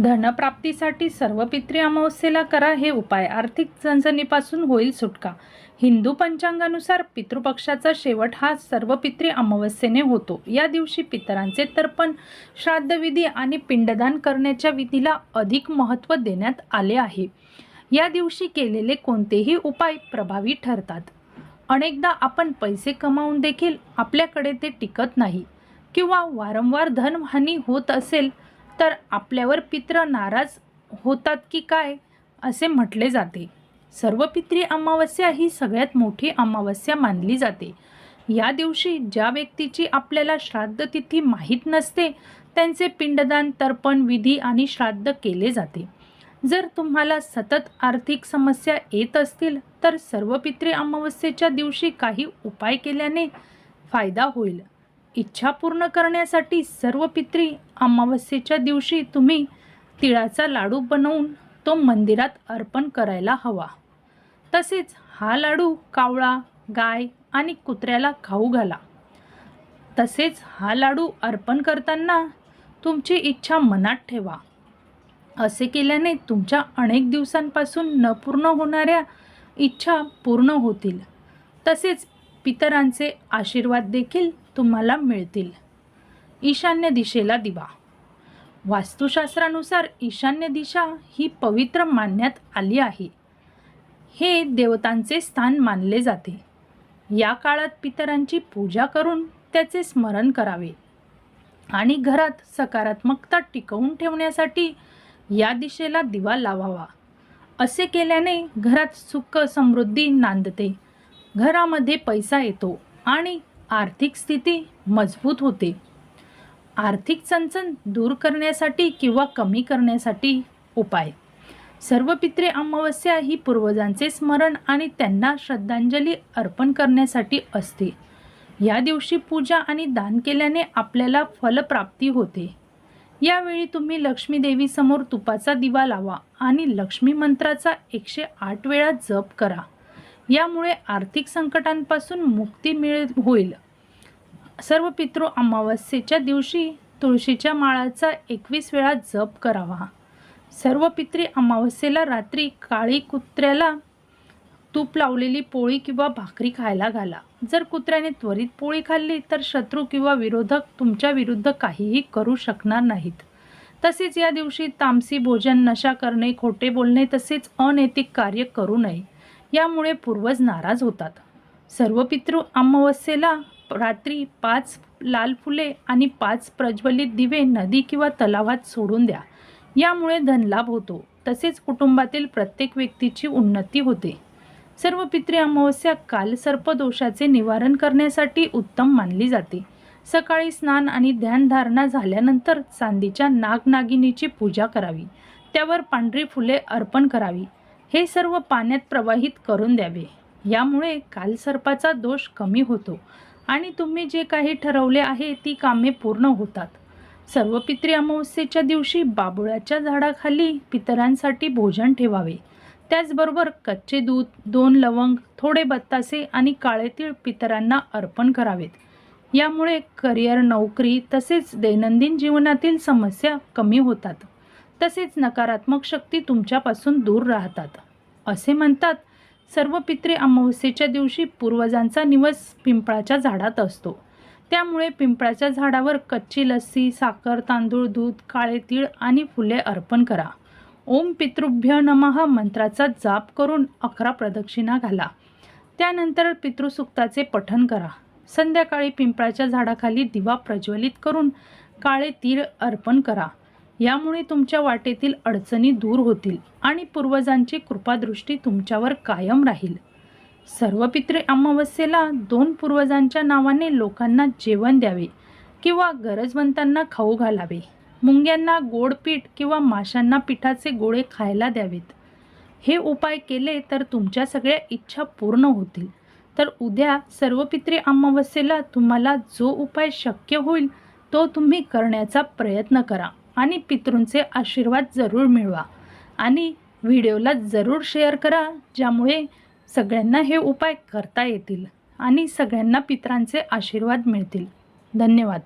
धनप्राप्तीसाठी सर्व पितृ अमावस्येला करा हे उपाय. आर्थिक चणचणीपासून होईल सुटका. हिंदू पंचांगानुसार पितृपक्षाचा शेवट हा सर्व पितृ अमावस्येने होतो. या दिवशी पितरांचे तर्पण श्राद्धविधी आणि पिंडदान करण्याच्या विधीला अधिक महत्त्व देण्यात आले आहे. या दिवशी केलेले कोणतेही उपाय प्रभावी ठरतात. अनेकदा आपण पैसे कमावून देखील आपल्याकडे ते टिकत नाही. किंवा वारंवार धनहानी होत असेल तर आपल्यावर पित्र नाराज होतात की काय असे म्हटले जाते. सर्व पित्री अमावस्या ही सगळ्यात मोठी अमावस्या मानली जाते. या दिवशी ज्या व्यक्तीची आपल्याला श्राद्ध तिथी माहीत नसते त्यांचे पिंडदान तर्पण विधी आणि श्राद्ध केले जाते. जर तुम्हाला सतत आर्थिक समस्या येत असतील तर सर्व पित्री अमावस्येच्या दिवशी काही उपाय केल्याने फायदा होईल. इच्छा पूर्ण करण्यासाठी सर्व पित्री अमावस्येच्या दिवशी तुम्ही तिळाचा लाडू बनवून तो मंदिरात अर्पण करायला हवा. तसेच हा लाडू कावळा गाय आणि कुत्र्याला खाऊ घाला. तसेच हा लाडू अर्पण करताना तुमची इच्छा मनात ठेवा. असे केल्याने तुमच्या अनेक दिवसांपासून न पूर्ण होणाऱ्या इच्छा पूर्ण होतील. तसेच पितरांचे आशीर्वाद देखील तुम्हाला मिळतील. ईशान्य दिशेला दिवा. वास्तुशास्त्रानुसार ईशान्य दिशा ही पवित्र मानण्यात आली आहे. हे देवतांचे स्थान मानले जाते. या काळात पितरांची पूजा करून त्याचे स्मरण करावे आणि घरात सकारात्मकता टिकवून ठेवण्यासाठी या दिशेला दिवा लावावा. असे केल्याने घरात सुख समृद्धी नांदते घरामध्ये पैसा येतो आणि आर्थिक स्थिती मजबूत होते. आर्थिक चणचण दूर करण्यासाठी किंवा कमी करण्यासाठी उपाय. सर्व पित्रे अमावस्या ही पूर्वजांचे स्मरण आणि त्यांना श्रद्धांजली अर्पण करण्यासाठी असते. या दिवशी पूजा आणि दान केल्याने आपल्याला फलप्राप्ती होते. यावेळी तुम्ही लक्ष्मीदेवीसमोर तुपाचा दिवा लावा आणि लक्ष्मी मंत्राचा एकशे आठ वेळा जप करा. यामुळे आर्थिक संकटांपासून मुक्ती मिळ होईल. सर्व पितृ अमावस्येच्या दिवशी तुळशीच्या माळाचा एकवीस वेळा जप करावा. सर्व पित्री अमावस्येला रात्री काळी कुत्र्याला तूप लावलेली पोळी किंवा भाकरी खायला घाला. जर कुत्र्याने त्वरित पोळी खाल्ली तर शत्रू किंवा विरोधक तुमच्या विरुद्ध काहीही करू शकणार नाहीत. तसेच या दिवशी तामसी भोजन नशा करणे खोटे बोलणे तसेच अनैतिक कार्य करू नये. यामुळे पूर्वज नाराज होतात. सर्व पितृ अमावस्येला रात्री पाच लाल फुले आणि पाच प्रज्वलित दिवे नदी किंवा तलावात सोडून द्या. यामुळे धनलाभ होतो. तसेच कुटुंबातील प्रत्येक व्यक्तीची उन्नती होते. सर्व पितृ अमावस्या कालसर्पदोषाचे निवारण करण्यासाठी उत्तम मानली जाते. सकाळी स्नान आणि ध्यानधारणा झाल्यानंतर चांदीच्या नागनागिनीची पूजा करावी. त्यावर पांढरी फुले अर्पण करावी. हे सर्व पाण्यात प्रवाहित करून द्यावे. यामुळे कालसर्पाचा दोष कमी होतो आणि तुम्ही जे काही ठरवले आहे ती कामे पूर्ण होतात. सर्व पित्री अमावस्येच्या दिवशी बाबुळाच्या झाडाखाली पितरांसाठी भोजन ठेवावे. त्याचबरोबर कच्चे दूध दोन लवंग थोडे बत्तासे आणि काळे तीळ पितरांना अर्पण करावेत. यामुळे करिअर नोकरी तसेच दैनंदिन जीवनातील समस्या कमी होतात. तसेच नकारात्मक शक्ती तुमच्यापासून दूर राहतात. असे म्हणतात सर्व पित्रे अमावस्येच्या दिवशी पूर्वजांचा निवास पिंपळाच्या झाडात असतो. त्यामुळे पिंपळाच्या झाडावर कच्ची लस्सी साखर तांदूळ दूध काळे तीळ आणि फुले अर्पण करा. ओम पितृभ्य नमः मंत्राचा जाप करून अकरा प्रदक्षिणा घाला. त्यानंतर पितृसुक्ताचे पठण करा. संध्याकाळी पिंपळाच्या झाडाखाली दिवा प्रज्वलित करून काळे तीळ अर्पण करा. यामुळे तुमच्या वाटेतील अडचणी दूर होतील आणि पूर्वजांची कृपादृष्टी तुमच्यावर कायम राहील. सर्व पित्रे अमावस्येला दोन पूर्वजांच्या नावाने लोकांना जेवण द्यावे किंवा गरजवंतांना खाऊ घालावे मुंग्यांना गोड पीठ किंवा माशांना पिठाचे गोळे खायला द्यावेत. हे उपाय केले तर तुमच्या सगळ्या इच्छा पूर्ण होतील. तर उद्या सर्व पित्रे अमावस्येला तुम्हाला जो उपाय शक्य होईल तो तुम्ही करण्याचा प्रयत्न करा. आणि पितृंचे आशीर्वाद जरूर मिळवा. आणि व्हिडिओला जरूर शेअर करा ज्यामुळे सगळ्यांना हे उपाय करता येतील आणि सगळ्यांना पितरांचे आशीर्वाद मिळतील. धन्यवाद.